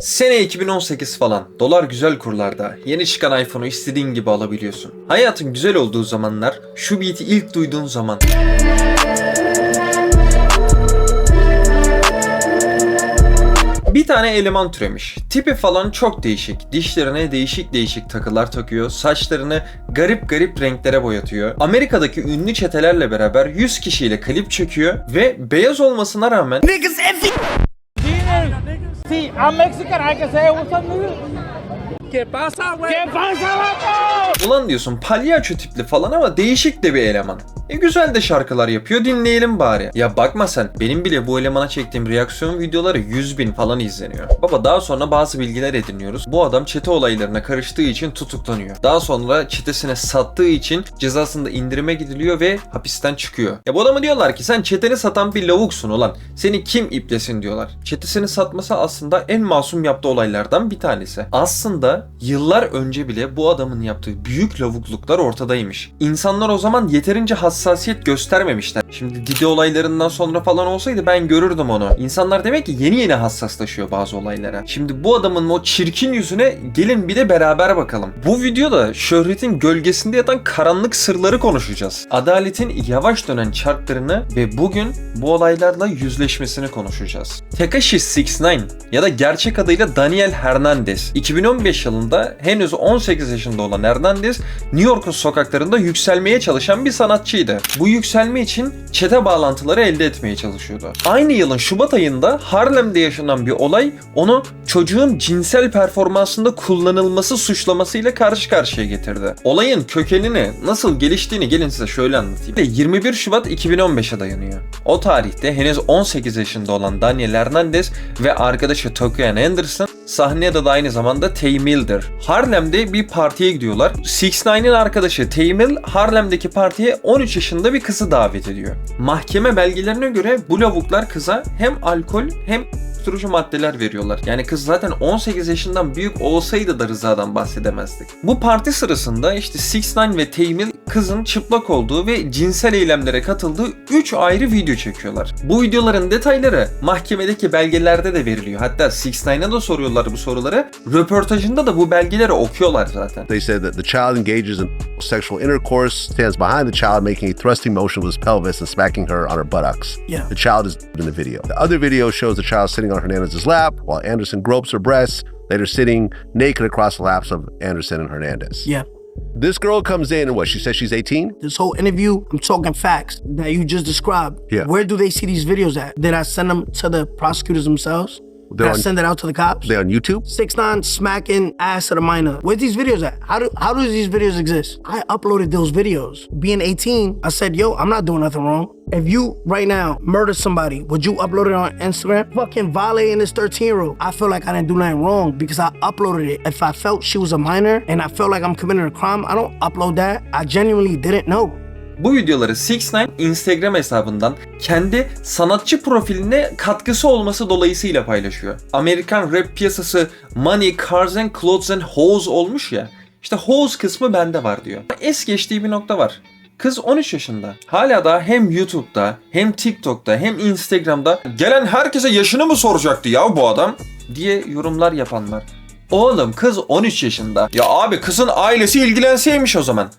Sene 2018 falan. Dolar güzel kurlarda. Yeni çıkan iPhone'u istediğin gibi alabiliyorsun. Hayatın güzel olduğu zamanlar, şu beat'i ilk duyduğun zaman. Bir tane eleman türemiş. Tipi falan çok değişik. Dişlerine değişik değişik takılar takıyor. Saçlarını garip garip renklere boyatıyor. Amerika'daki ünlü çetelerle beraber 100 kişiyle klip çekiyor ve beyaz olmasına rağmen See, I'm Mexican. I can say what's up, nigga. ¿Qué pasa, güey? ¿Qué pasa, vato? Ulan diyorsun palyaço tipli falan ama değişik de bir eleman. E güzel de şarkılar yapıyor dinleyelim bari. Ya bakma sen benim bile bu elemana çektiğim reaksiyon videoları 100 bin falan izleniyor. Baba daha sonra bazı bilgiler ediniyoruz. Bu adam çete olaylarına karıştığı için tutuklanıyor. Daha sonra çetesine sattığı için cezasında indirime gidiliyor ve hapisten çıkıyor. Ya bu adama diyorlar ki sen çeteni satan bir lavuksun ulan. Seni kim iplesin diyorlar. Çetesini satması aslında en masum yaptığı olaylardan bir tanesi. Aslında yıllar önce bile bu adamın yaptığı büyük lavukluklar ortadaymış. İnsanlar o zaman yeterince hassasiyet göstermemişler. Şimdi Didi olaylarından sonra falan olsaydı ben görürdüm onu. İnsanlar demek ki yeni yeni hassaslaşıyor bazı olaylara. Şimdi bu adamın o çirkin yüzüne gelin bir de beraber bakalım. Bu videoda şöhretin gölgesinde yatan karanlık sırları konuşacağız. Adaletin yavaş dönen çarklarını ve bugün bu olaylarla yüzleşmesini konuşacağız. Tekashi 69 ya da gerçek adıyla Daniel Hernandez. 2015 yılında henüz 18 yaşında olan Hernandez New York'un sokaklarında yükselmeye çalışan bir sanatçıydı. Bu yükselme için çete bağlantıları elde etmeye çalışıyordu. Aynı yılın Şubat ayında Harlem'de yaşanan bir olay onu çocuğun cinsel performansında kullanılması suçlamasıyla karşı karşıya getirdi. Olayın kökenini nasıl geliştiğini gelin size şöyle anlatayım. 21 Şubat 2015'e dayanıyor. O tarihte henüz 18 yaşında olan Daniel Hernandez ve arkadaşı Tokian Anderson sahneye de aynı zamanda Tay Mill'dir. Harlem'de bir partiye gidiyorlar. 6ix9ine arkadaşı Tay Mill Harlem'deki partiye 13 yaşında bir kızı davet ediyor. Mahkeme belgelerine göre bu lavuklar kıza hem alkol hem uyuşturucu maddeler veriyorlar. Yani kız zaten 18 yaşından büyük olsaydı da rızadan bahsedemezdik. Bu parti sırasında işte 6ix9ine ve Taymil kızın çıplak olduğu ve cinsel eylemlere katıldığı 3 ayrı video çekiyorlar. Bu videoların detayları mahkemedeki belgelerde de veriliyor. Hatta 6ix9ine'a da soruyorlar bu soruları. Röportajında da bu belgeleri okuyorlar zaten. They said that the child engages in sexual intercourse, stands behind the child, making a thrusting motion with his pelvis and smacking her on her buttocks. Yeah. The child is in the video. The other video shows the child sitting on Hernandez's lap while Anderson gropes her breasts, later sitting naked across the laps of Anderson and Hernandez. Yeah. This girl comes in and what? She says she's 18? This whole interview, I'm talking facts that you just described. Yeah. Where do they see these videos at? Did I send them to the prosecutors themselves? They're on- send it out to the cops? They on YouTube? Six nine smacking ass at a minor. Where's these videos at? How do how do these videos exist? I uploaded those videos. Being 18, I said, yo, I'm not doing nothing wrong. If you right now murder somebody, would you upload it on Instagram? Fucking violating this 13 year old. I feel like I didn't do nothing wrong because I uploaded it. If I felt she was a minor and I felt like I'm committing a crime, I don't upload that. I genuinely didn't know. Bu videoları 6ix9ine Instagram hesabından kendi sanatçı profiline katkısı olması dolayısıyla paylaşıyor. Amerikan rap piyasası Money, Cars and Clothes and Hoes olmuş ya. İşte Hoes kısmı bende var diyor. Es geçtiği bir nokta var. Kız 13 yaşında. Hala da hem YouTube'da hem TikTok'ta hem Instagram'da gelen herkese yaşını mı soracaktı ya bu adam diye yorumlar yapanlar. Oğlum kız 13 yaşında. Ya abi kızın ailesi ilgilenseymiş o zaman.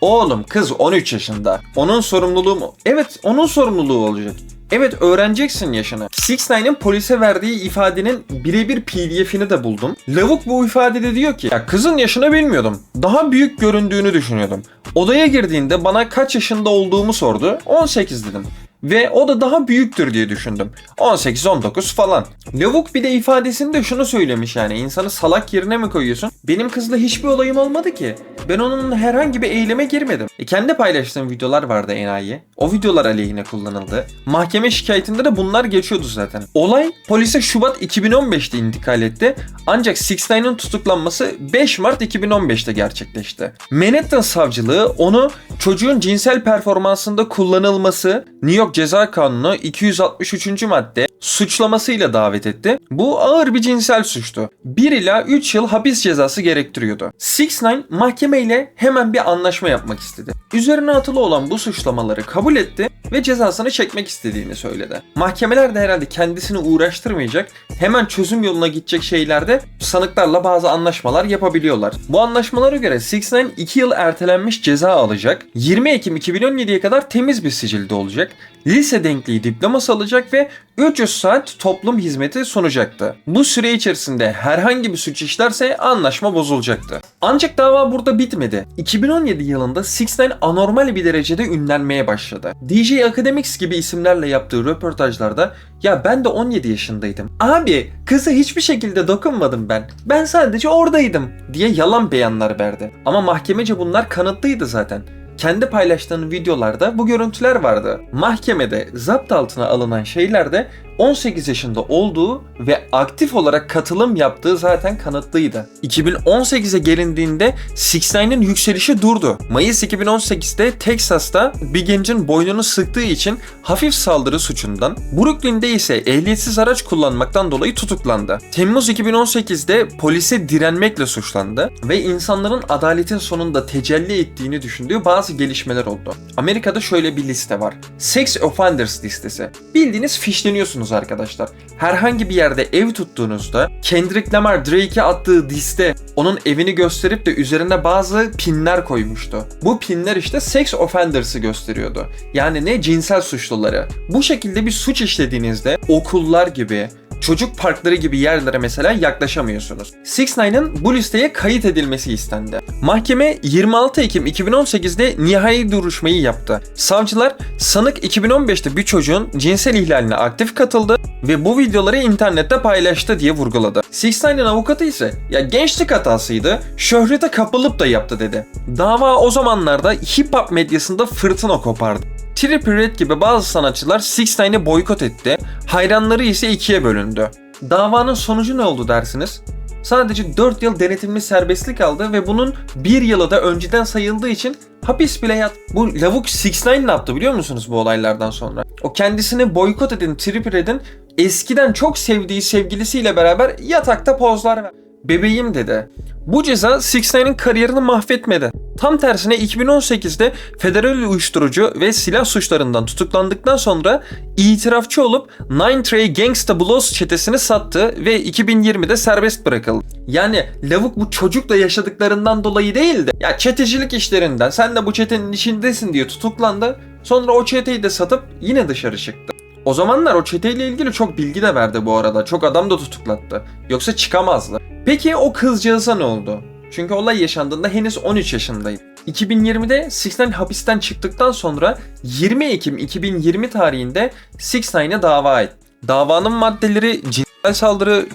Oğlum kız 13 yaşında. Onun sorumluluğu mu? Evet onun sorumluluğu olacak. Evet öğreneceksin yaşını. 6ix9ine polise verdiği ifadenin birebir pdf'ini de buldum. Lavuk bu ifadede diyor ki ya kızın yaşını bilmiyordum. Daha büyük göründüğünü düşünüyordum. Odaya girdiğinde bana kaç yaşında olduğumu sordu. 18 dedim. Ve o da daha büyüktür diye düşündüm. 18-19 falan. Lavuk bir de ifadesinde şunu söylemiş yani insanı salak yerine mi koyuyorsun? Benim kızla hiçbir olayım olmadı ki. Ben onun herhangi bir eyleme girmedim. E kendi paylaştığım videolar vardı enayi. O videolar aleyhine kullanıldı. Mahkeme şikayetinde de bunlar geçiyordu zaten. Olay polise Şubat 2015'te intikal etti. Ancak 6ix9ine tutuklanması 5 Mart 2015'te gerçekleşti. Manhattan savcılığı onu çocuğun cinsel performansında kullanılması New York Ceza Kanunu 263. madde suçlamasıyla davet etti. Bu ağır bir cinsel suçtu. 1 ila 3 yıl hapis cezası gerektiriyordu. 6ix9ine mahkemeyle hemen bir anlaşma yapmak istedi. Üzerine atılı olan bu suçlamaları kabul etti ve cezasını çekmek istediğini söyledi. Mahkemeler de herhalde kendisini uğraştırmayacak, hemen çözüm yoluna gidecek şeylerde sanıklarla bazı anlaşmalar yapabiliyorlar. Bu anlaşmalara göre 6 ix 2 yıl ertelenmiş ceza alacak, 20 Ekim 2017'ye kadar temiz bir sicilde olacak, lise denkliği diploması alacak ve 300 saat toplum hizmeti sunacaktı. Bu süre içerisinde herhangi bir suç işlerse anlaşma bozulacaktı. Ancak dava burada bitmedi. 2017 yılında 6 ix anormal bir derecede ünlenmeye başladı. DJ Academics gibi isimlerle yaptığı röportajlarda ya ben de 17 yaşındaydım. Abi kıza hiçbir şekilde dokunmadım ben. Ben sadece oradaydım diye yalan beyanlar verdi. Ama mahkemece bunlar kanıtlıydı zaten kendi paylaştığın videolarda bu görüntüler vardı. Mahkemede zapt altına alınan şeylerde 18 yaşında olduğu ve aktif olarak katılım yaptığı zaten kanıtlıydı. 2018'e gelindiğinde 6ix9ine yükselişi durdu. Mayıs 2018'de Texas'ta bir gencin boynunu sıktığı için hafif saldırı suçundan, Brooklyn'de ise ehliyetsiz araç kullanmaktan dolayı tutuklandı. Temmuz 2018'de polise direnmekle suçlandı ve insanların adaletin sonunda tecelli ettiğini düşündüğü bazı gelişmeler oldu. Amerika'da şöyle bir liste var. Sex Offenders listesi. Bildiğiniz fişleniyorsunuz arkadaşlar. Herhangi bir yerde ev tuttuğunuzda Kendrick Lamar Drake'e attığı liste onun evini gösterip de üzerine bazı pinler koymuştu. Bu pinler işte sex offenders'ı gösteriyordu. Yani ne cinsel suçluları. Bu şekilde bir suç işlediğinizde okullar gibi, çocuk parkları gibi yerlere mesela yaklaşamıyorsunuz. 6 ix bu listeye kayıt edilmesi istendi. Mahkeme 26 Ekim 2018'de nihai duruşmayı yaptı. Savcılar sanık 2015'te bir çocuğun cinsel ihlaline aktif katıldı ve bu videoları internette paylaştı diye vurguladı. 6 ix avukatı ise ya gençlik hatasıydı, şöhrete kapılıp da yaptı dedi. Dava o zamanlarda hip hop medyasında fırtına kopardı. Trippie Redd gibi bazı sanatçılar 6 ix boykot etti, hayranları ise ikiye bölündü. Davanın sonucu ne oldu dersiniz? Sadece 4 yıl denetimli serbestlik aldı ve bunun 1 yılı da önceden sayıldığı için hapis bile yat. Bu lavuk 6 ix ne yaptı biliyor musunuz bu olaylardan sonra? O kendisini boykot eden Trippie Redd'in eskiden çok sevdiği sevgilisiyle beraber yatakta pozlar ver. Bebeğim dedi. Bu ceza 6 ix kariyerini mahvetmedi. Tam tersine 2018'de federal uyuşturucu ve silah suçlarından tutuklandıktan sonra itirafçı olup Nine Trey Gangsta Blues çetesini sattı ve 2020'de serbest bırakıldı. Yani lavuk bu çocukla yaşadıklarından dolayı değil de ya çetecilik işlerinden sen de bu çetenin içindesin diye tutuklandı. Sonra o çeteyi de satıp yine dışarı çıktı. O zamanlar o çeteyle ilgili çok bilgi de verdi bu arada. Çok adam da tutuklattı. Yoksa çıkamazdı. Peki o kızcağıza ne oldu? Çünkü olay yaşandığında henüz 13 yaşındaydı. 2020'de 6 hapisten çıktıktan sonra 20 Ekim 2020 tarihinde 6 dava etti. Davanın maddeleri cinsel saldırı,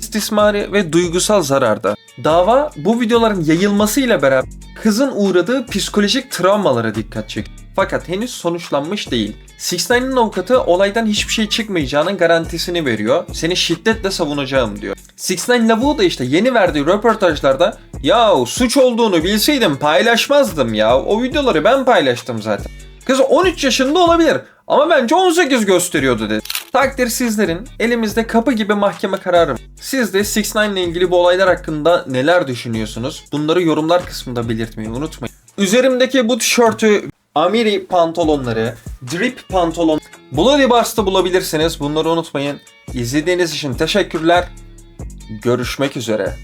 istismarı ve duygusal zarardı. Dava bu videoların yayılmasıyla beraber kızın uğradığı psikolojik travmalara dikkat çekti. Fakat henüz sonuçlanmış değil. 6ix9ine avukatı olaydan hiçbir şey çıkmayacağının garantisini veriyor. Seni şiddetle savunacağım diyor. 6ix9ine lavuğu da işte yeni verdiği röportajlarda ya suç olduğunu bilseydim paylaşmazdım ya. O videoları ben paylaştım zaten. Kız 13 yaşında olabilir ama bence 18 gösteriyordu dedi. Takdir sizlerin elimizde kapı gibi mahkeme kararı. Siz de 6ix9ine ile ilgili bu olaylar hakkında neler düşünüyorsunuz? Bunları yorumlar kısmında belirtmeyi unutmayın. Üzerimdeki bu tişörtü Amiri pantolonları, drip pantolon, Bloody Bars'ta bulabilirsiniz. Bunları unutmayın. İzlediğiniz için teşekkürler. Görüşmek üzere.